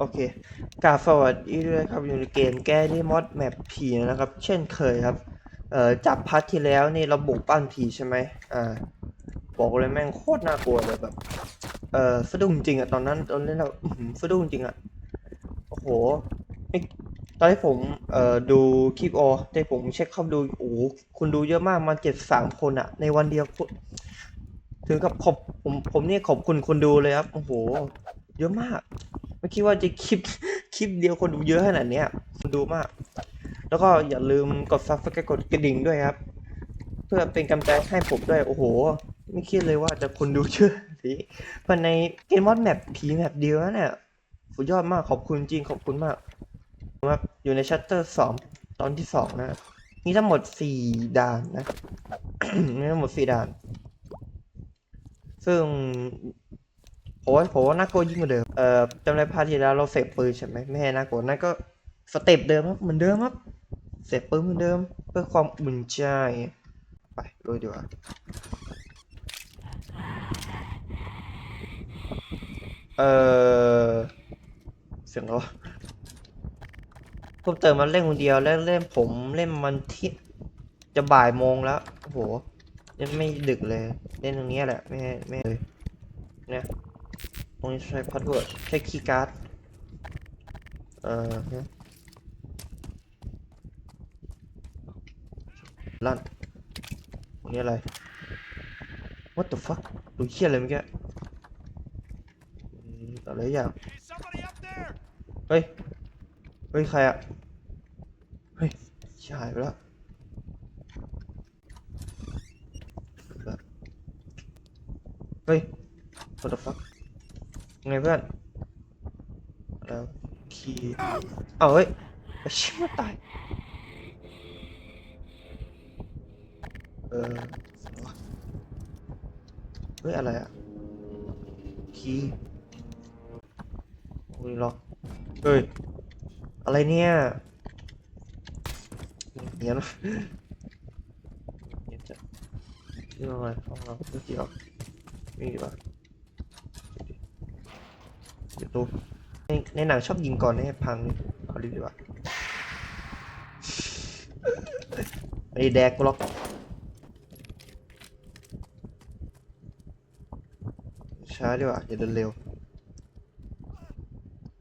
โอเคกาบสวัสดีด้วยครับอยู่ในเกมแก้ที่มอดแมปผีนะครับ เช่นเคยครับ เอ่อจับพัทที่แล้วนี่เราบุกปั้นผีใช่ไหมอ่าบอกเลยแม่งโคตรน่ากลัวเลยแบบ เอ่อสะดุ้งจริงอะตอนนั้นตอนเล่นเราสะดุ้งจริงอะโอ้โหตอนที่ผมเอ่อดูคลิปออแต่ผมเช็คเข้าดูโอ้คุณดูเยอะมากมันเจ็ดสามคนอะในวันเดียวถึงกับขอบผมผมเนี่ยขอบคุณคนดูเลยครับโอ้โห เยอะมาก ไม่คิดว่าจะคลิปคลิปเดียวคนดูเยอะขนาดเนี้ยคนดูมาก แล้วก็อย่าลืมกด subscribe กดกระดิ่งด้วยครับ เพื่อเป็นกำลังใจให้ผมด้วย โอ้โห ไม่คิดเลยว่าจะคนดูเยอะสิภายในเกมมอดแมปผีแมปเดียวนะเนี่ยสุดยอดมากขอบคุณจริงขอบคุณมากครับอยู่ในชัตเตอร์สองตอนที่สองนะมีทั้งหมดสี่ด่านนะมีทั้งหมดสี่ด่าน ซึ่ง ผมว่าผมว่าน่ากลัวยิ่งกว่าเดิม เอ่อจำได้พาที่แล้วเราเสพปืนใช่ไหมไม่ให้น่ากลัวนั่นก็สเต็ปเดิมครับเหมือนเดิมครับ เสพปืนเหมือนเดิม เพื่อความอุ่นใจไปลุยดีกว่าเออเสียงเหรอผมเติมมาเล่นคนเดียวแล้วเล่นผมเล่นมันที่จะบ่ายโมงแล้วโอ้โหเล่นไม่ดึกเลย เล่นตรงนี้แหละ ไม่ไม่เลยเนี่ย ตรงนี้ใช้พาสเวิร์ดใช้คีย์การ์ดเอ่อฮะลั่นตรงนี้อะไร what the fuck ดูเขี้ยอะไรเมื่อกี้อะไรอย่างเฮ้ย เฮ้ย ใครอะเฮ้ยชิบหายไปแล้วเฮ้ย what the fuck ไงเพื่อน แล้วคีย์เอาเฮ้ยไอ้ชิบมาตาย เออเฮ้ย อะไรอะคีย์โอ้ยล็อกเฮ้ย อะไรเนี่ยเงี้ยนะเงี้ยจะนี่อะไรห้องเราเมื่อกี้หรอนี่ดีกว่า เดี๋ยวดูในในหนังชอบยิงก่อนให้พังเอาดีดีกว่าไอ้แดกกูล็อกช้าดีกว่าอย่าเดินเร็ว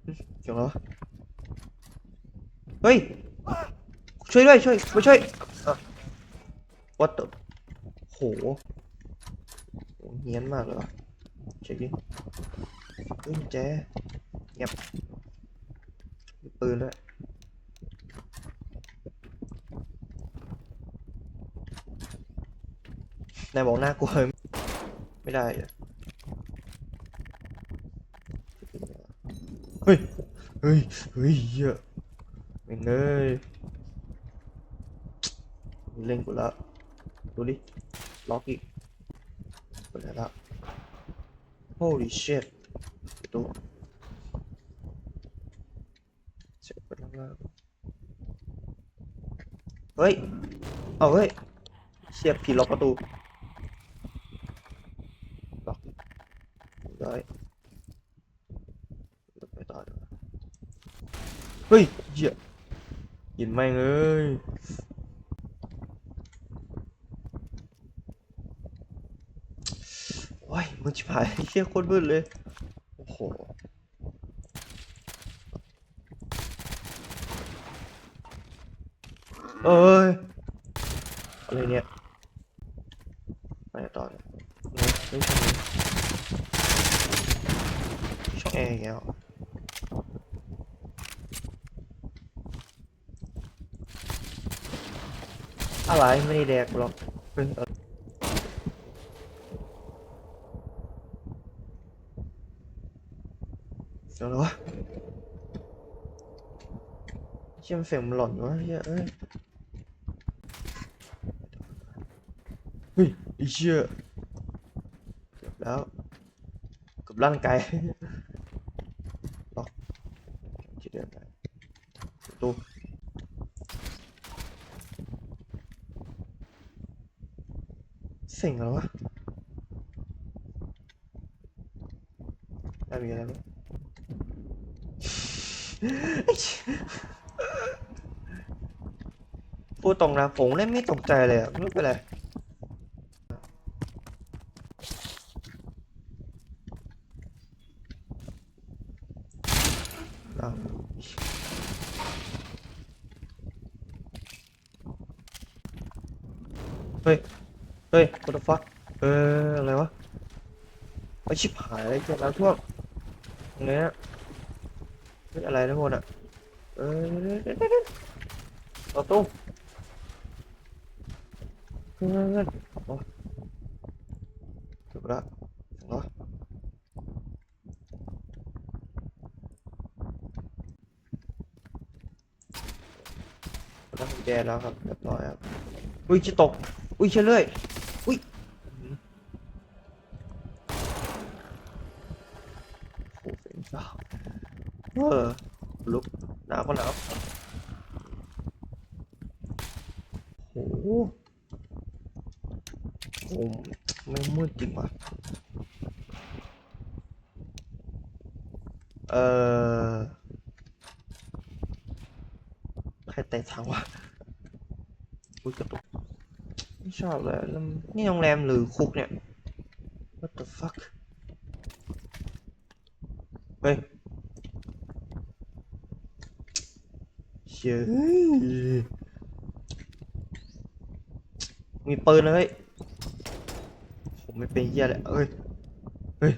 อืมเสียงแล้วเฮ้ย ช่วยด้วยช่วยมาช่วยอะ what the โหโหเฮี้ยนมากเลยวะเช็คดิ เฮ้ยแจเงียบมีปืนด้วยนายบอกน่ากลัวไม่ได้เฮ้ย เฮ้ย เฮ้ยเยอะม่งเอ้ยเล่นกูแล้วดูดิ ล็อกอีกเปิดแล้ว holy shit ดูเสียงเป็นล่างๆเฮ้ย เอาเฮ้ยเสียบผีล็อกประตูล็อกได้ไปต่อดีกว่าเฮ้ยเหี้ยยินแม่งเอ้ยโอ้ยมึงชิบหายเฮียโคตรมืดเลย หเอ้ยอะไรเนี่ยไปต่อเลยไม่ไม่ใช่ช่องแอร์อีกแล้วอะไรไม่ได้แดกหรอกเฮ้ยเอาเสียงอะไรวะเชื่อมเสียงมันหลอนวะเฮ้ยเอ้ยเฮ้ยไอ้เชี่ยเกือบแล้วเกับร่างกายล็อกจะเดินไปตูเสียงอะไรวะได้มีอะไรไหม พูด ตรงนะ ผมเล่นไม่ตกใจเลยไม่เป็นไรเฮ้ย เฮ้ย what the fuck เออ อะไรวะไอชิบหายเลยเจ็บแล้วท่วตรงเนี้ยเฮ้ยอะไรทั้งหมดอะ เออเดี๋ยว เพื่อตู้เงินเงินโอ้จบละถึงแล้วได้กุญแจแล้วครับเรียบร้อยครับ อุ้ยจะตก อุ้ยเฉลยอุ้ยโอ้เป็นเจ้าเออลุกหนาวก็หนาวโอ้ โหโอ้ไม่มืดจริงว่ะ เออใครแต่ทางวะอุ้ยกระตุกไม่ชอบเลยแล้วนี่โรงแรมหรือคุกเนี่ย what the fuck เฮ้ยเชื่อมีปืนเลยผม ไม่เป็นเหี้ยเลยเอ้ย เฮ้ย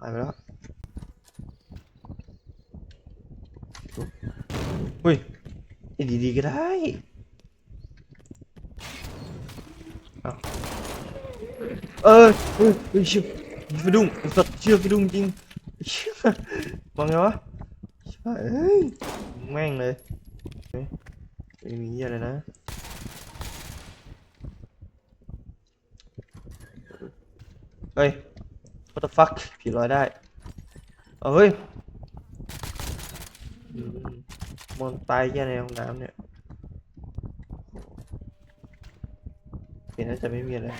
หายไปแล้วเฮ้ยดีๆก็ได้เออเฮ้ยเฮ้ยเชื่อสะดุ้งสัตว์เชื่อสะดุ้งจริงเชื่อมองไงวะใช่เอ้ยแม่งเลยเฮ้ยไม่มีเฮียอะไรนะ เฮ้ย what the fuck ผีลอยได้เฮ้ยอืมอนตายแค่ในห้องน้ำเนี่ยเห็นน่าจะไม่มีอะไร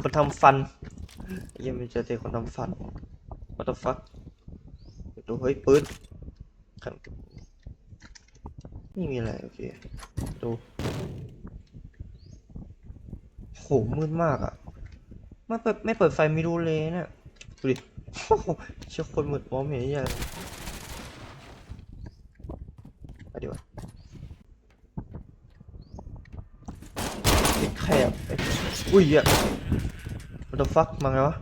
คนทำฟันยังไม่เจอเจคนทำฟัน what the fuck ดูเฮ้ยปืนขันไม่มีอะไรโอเคดูโหมืดมากอะไม่เปิดไม่เปิดไฟไม่รู้เลยเนี่ยดูดิโอ้โหเชื่อคนมืดมองไม่เห็นยังไปดีกว่าแคบอุ้ยอะ what the fuck มาไงวะ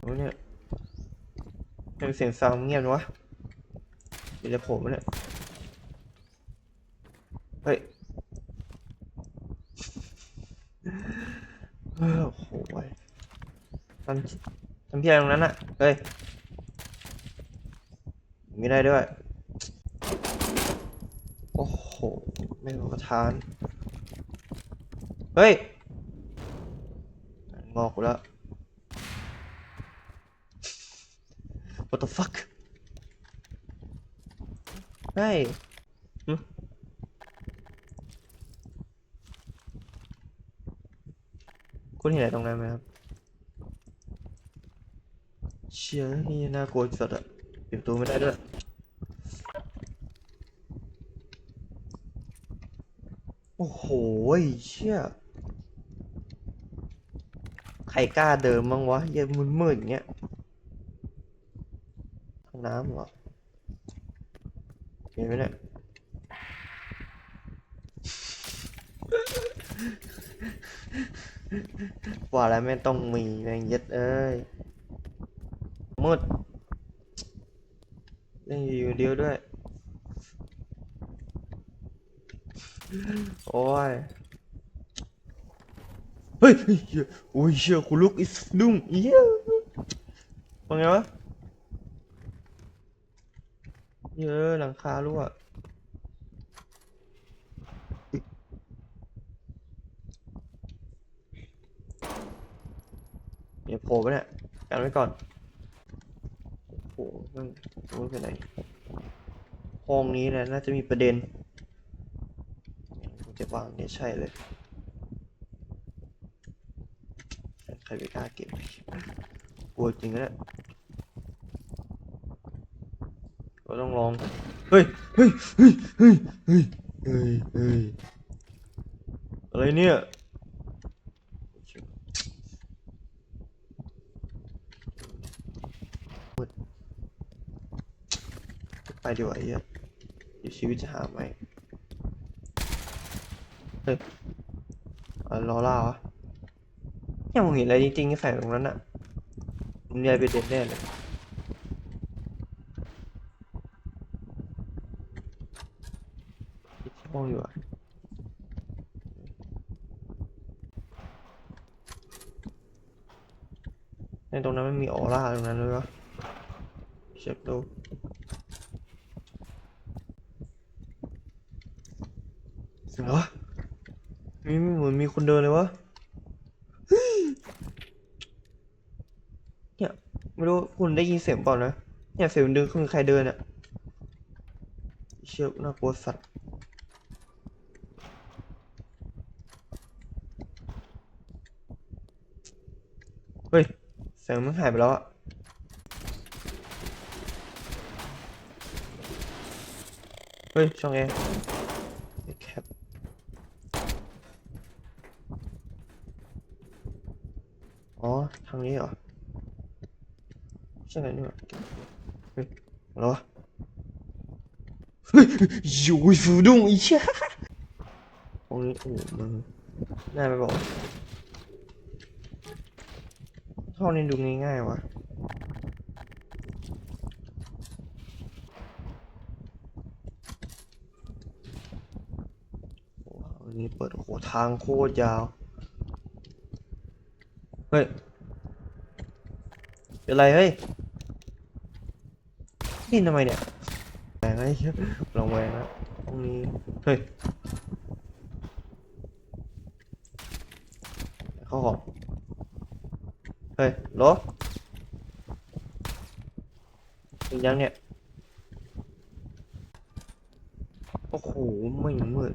โอ้เนี่ย เสียงซาวเงียบนะวะเดี๋ยวจะโผล่มาเนี่ยเฮ้ยโอ้โหยทำทำพี่อะไรตรงนั้นอะเฮ้ยไม่ได้ด้วย โอ้โห ไม่รู้ประทาน เฮ้ย งอกแล้ว what the fuck เฮ้ยคุณเห็นอะไรตรงนั้นไหมครับ เชี่ยนี่น่ากลัวจัดอะปิดประตูไม่ได้ด้วยโอ้โหเชี่ย ใครกล้าเดินบ้างวะเย็นมืดๆอย่างเงี้ย น้ำเหรอเห็นไหมเนี่ยว่าแล้วไม่ต้องมีแรงยึดเอ้ยมืดเล่นอยู่เดียวด้วย โอ้ย เฮ้ยเฮ้ยเฮ้ยโอ้ยเชี่ยคุณลุกอิสดุ้งเหี้ยว่าไงวะ เยอะหลังคารั่วอุ๊ยเดี๋ยวโผล่ไปเนี่ยกันไว้ก่อนโอ้โหเฮ้ยโอ้ยไปไหนห้องนี้แหละน่าจะมีประเด็นจะวางเนี่ยใช่เลยใครไปกล้าเก็บกลัวจริงนะ เนี่ยก็ต้องเฮ้ย เฮ้ย เฮ้ย เฮ้ย เฮ้ย เฮ้ย เฮ้ย อะไรเนี่ยไปดีกว่าเหี้ยเดี๋ยวชีวิตจะหาไหมเฮ้ยอะลอล่าวะยังมึงเห็นอะไรจริงๆที่ใส่ตรงนั้นอะมึงยายไปเด็ดแน่เลยคิดที่ ห้องอยู่อะในตรงนั้นไม่มีออร่าตรงนั้นเลยวะเช็คดูเสียงอะไรวะมีเหมือนมีคนเดินเลยวะเนี่ยไม่รู้คุณได้ยินเสียงเปล่านะเนี่ยเสียงดินคือใครเดินอะเชือกน่ากลัวสัตว์ เฮ้ยเสียงมันหายไปแล้วอะเฮ้ย ช่องแอร์แคปอ๋อ ทางนี้เหรอใช่ไหมนี่หว่าเฮ้ยอะไรวะเฮ้ยอยู่ฟูดุงอีเชี่ยตรงนี้โอ้มึงน่าไปบอก ท่อนี้ดูง่ายๆวะโอ้โหอันนี้เปิดโอ้โหทางโคตรยาว เฮ้ย เป็นไรเฮ้ย นี่ทำไมเนี่ยแหวงไอ้เหี้ยลองแหวงแล้วตรงนี้ เฮ้ย เข้าของเฮ้ยโหลถึงยังเนี่ย โอ้โห ไม่มืด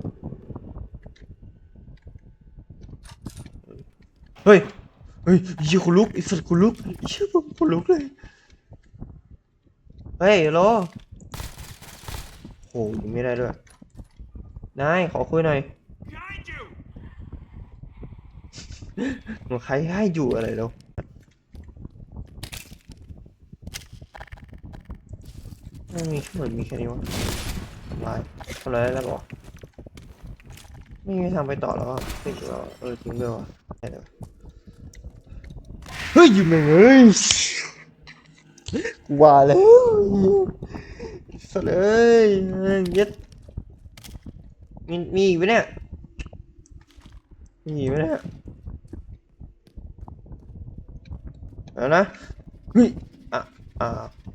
เฮ้ย เฮ้ยยี่คนลุกไอ้สัตว์คนลุกเชี่ยผมคนลุกเลย เฮ้ยโลโหยิงไม่ได้ด้วย นาย ขอคุยหน่อย Behind you! หนูใครให้อยู่อะไรแล้ว ไม่มีเหมือนมีแค่นี้วะทำลายทำลายได้แล้วบอกไม่มีทางไปต่อแล้วอะติดแล้วเออจริงด้วยวะได้เลยวะเฮ้ยอยู่ไหนเอ้ยกูว่าแล้วสเลยเย็ดมีมีอีกไหมเนี่ยมีอีกไหมเนี่ยเอานะเฮ้ยอะอะอะอะ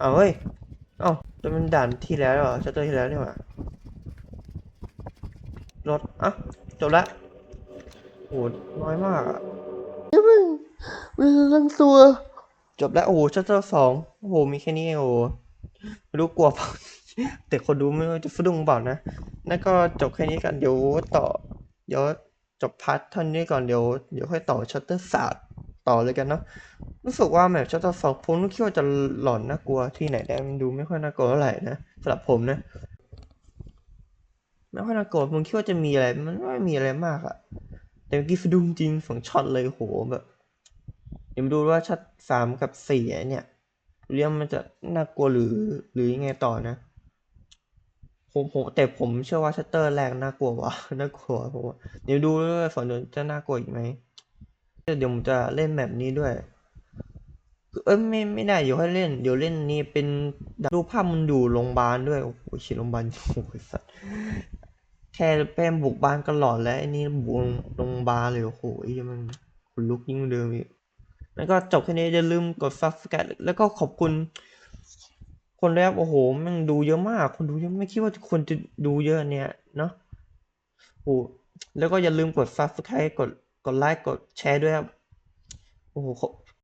เอาเฮ้ย เอ้าจะมันด่านที่แล้วเหรอชัตเตอร์ที่แล้วนี่หว่ารถอะจบละโหน้อยมากอะยังไม่ไม่ตั้งตัว จบแล้วโอ้โหชัตเตอร์สองโอ้โหมีแค่นี้เองโอ้โหไม่รู้กลัวเปล่าแต่คนดูไม่รู้จะฟะดุ้งเปล่านะนั่นก็จบแค่นี้กันเดี๋ยวต่อเดี๋ยวจบพาร์ทเท่านี้ก่อนเดี๋ยวเดี๋ยวค่อยต่อชัตเตอร์ศาส ต่อเลยกันเนาะรู้สึกว่าแมปชัตเตอร์สองผมคิดว่าจะหลอนน่ากลัวที่ไหนได้มันดูไม่ค่อยน่ากลัวเท่าไหร่นะสำหรับผมนะไม่ค่อยน่ากลัวผมคิดว่าจะมีอะไรมันไม่มีอะไรมากอะแต่เมื่อกี้สะดุ้งจริงสองช็อตเลยโหแบบเดี๋ยวมาดูว่าช็อตสามกับสี่เนี่ยเรื่องมันจะน่ากลัวหรือหรือยังไงต่อนะผมผมแต่ผมเชื่อว่าชัตเตอร์แรกน่ากลัววะน่ากลัวผมว่าเดี๋ยวดูด้วยว่าฝั่งนู้นจะน่ากลัวอีกไหม เดี๋ยวผมจะเล่นแบบนี้ด้วยเอ้ยไม่ไม่ได้เดี๋ยวให้เล่น เดี๋ยวเล่นนี่เป็นรูปภาพมันอยู่โรงพยาบาลด้วยโอ้โหชิโรงพยาบาลโอ้โหสัตว์แค่แป้มบุกบ้านก็หลอนแล้วไอ้นี่บุกโรงพยาบาลเลยโอ้โหมันขนลุกยิ่งเดิมอีกแล้วก็จบแค่นี้อย่าลืมกด subscribe แล้วก็ขอบคุณ คนแรกโอ้โหมันดูเยอะมาก คนดูเยอะไม่คิดว่าคนจะดูเยอะเนี่ยเนาะโอ้แล้วก็อย่าลืมกด subscribe กด กดไลค์กดแชร์ด้วยครับ โอ้โห